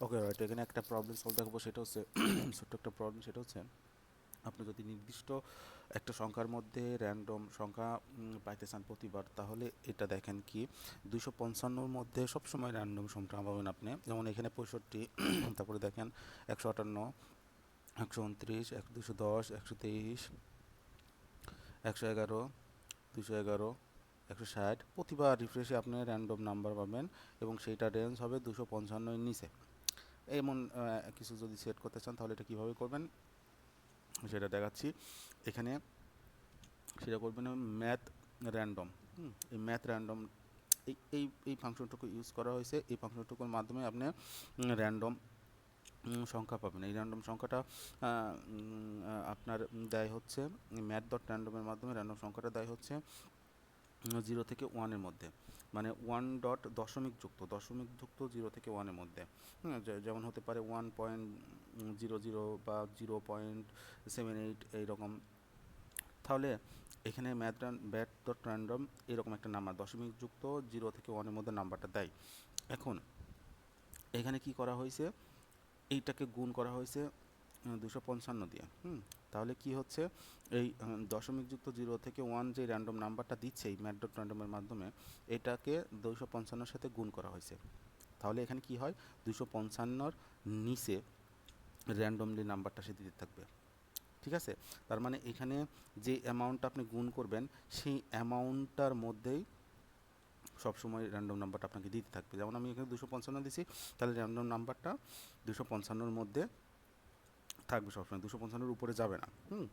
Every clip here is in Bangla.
ওকে রাইট এখানে একটা প্রবলেম সলভ দেখাবো, সেটা হচ্ছে, ছোট্ট একটা প্রবলেম সেটা হচ্ছে, আপনি যদি নির্দিষ্ট একটা সংখ্যার মধ্যে র্যান্ডম সংখ্যা পাইতে চান প্রতিবার, তাহলে এটা দেখেন কি, দুইশো পঞ্চান্নর মধ্যে সবসময় র্যান্ডম সংখ্যা পাবেন আপনি। যেমন এখানে পঁয়ষট্টি, তারপরে দেখেন, একশো আটান্ন, একশো উনত্রিশ এক দুশো দশ, একশো তেইশ, একশো এগারো দুশো এগারো, একশো ষাট, প্রতিবার রিফ্রেশে আপনি র্যান্ডম নাম্বার পাবেন এবং সেইটা রেঞ্জ হবে দুশো পঞ্চান্নর নিচে। এমন কিছু যদি সেট করতে চান, তাহলে এটা কীভাবে করবেন? সেটা দেখাচ্ছি। এখানে সেটা করবেন ম্যাথ র্যান্ডম এই ম্যাথ র্যান্ডম এই এই এই ফাংশনটুকু ইউজ করা হয়েছে। এই ফাংশনটুকুর মাধ্যমে আপনি র্যান্ডম সংখ্যা পাবেন। এই র্যান্ডম সংখ্যাটা আপনার দেয় হচ্ছে ম্যাথ ডট র্যান্ডমের মাধ্যমে র্যান্ডম সংখ্যাটা দেয় হচ্ছে জিরো থেকে ওয়ানের মধ্যে। মানে ওয়ান ডট দশমিক যুক্ত দশমিক যুক্ত জিরো থেকে ওয়ানের মধ্যে। যেমন হতে পারে ওয়ান পয়েন্ট জিরো জিরো বা জিরো পয়েন্ট সেভেন এইট এইরকম। তাহলে এখানে ম্যাথ ব্যাট ডট র্যান্ডম এরকম একটা নাম্বার দশমিক যুক্ত জিরো থেকে ওয়ানের মধ্যে নাম্বারটা দেয়। এখন, এখানে কি করা হয়েছে? এইটাকে গুণ করা হয়েছে দুশো পঞ্চান্ন দিয়ে, হুম? তাহলে কি হচ্ছে? এই দশমিক যুক্ত জিরো থেকে ওয়ান যে র্যান্ডম নাম্বারটা দিচ্ছে এই ডট র্যান্ডমের মাধ্যমে, এটাকে দুশো পঞ্চান্নর সাথে গুণ করা হয়েছে। তাহলে এখানে কি হয়? দুশো পঞ্চান্নর নিচে র্যান্ডমলি নাম্বারটা সে দিতে থাকবে। ঠিক আছে? তার মানে এখানে যে অ্যামাউন্টটা আপনি গুণ করবেন, সেই অ্যামাউন্টটার মধ্যেই সবসময় র্যান্ডম নাম্বারটা আপনাকে দিতে থাকবে। যেমন আমি এখানে দুশো পঞ্চান্ন দিছি, তাহলে র্যান্ডম নাম্বারটা দুশো পঞ্চান্নর মধ্যে থাকবে সবসময়, দুশো পঞ্চান্নর উপরে যাবে না, হুম?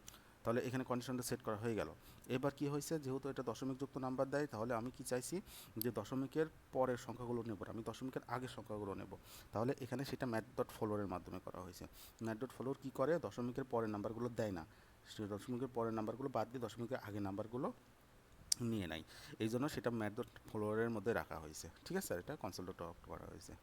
তাহলে এখানে কন্ডিশনটা সেট করা হয়ে গেল। এবার কি হয়েছে, যেহেতু এটা দশমিক যুক্ত নাম্বার দেয়, তাহলে আমি কি চাইছি যে দশমিকের পরের সংখ্যাগুলো নেব আমি দশমিকের আগের সংখ্যাগুলো নেব। তাহলে এখানে সেটা ম্যাট ডট ফলোরের মাধ্যমে করা হয়েছে। ম্যাট ডট ফলোর কী করে? দশমিকের পরের নাম্বারগুলো দেয় না। সে দশমিকের পরের নাম্বারগুলো বাদ দিয়ে দশমিকের আগের নাম্বারগুলো নিয়ে নেয়। এই জন্য সেটা ম্যাট ডট ফলোয়ারের মধ্যে রাখা হয়েছে। ঠিক আছে স্যার এটা কনসোল ডট করা হয়েছে।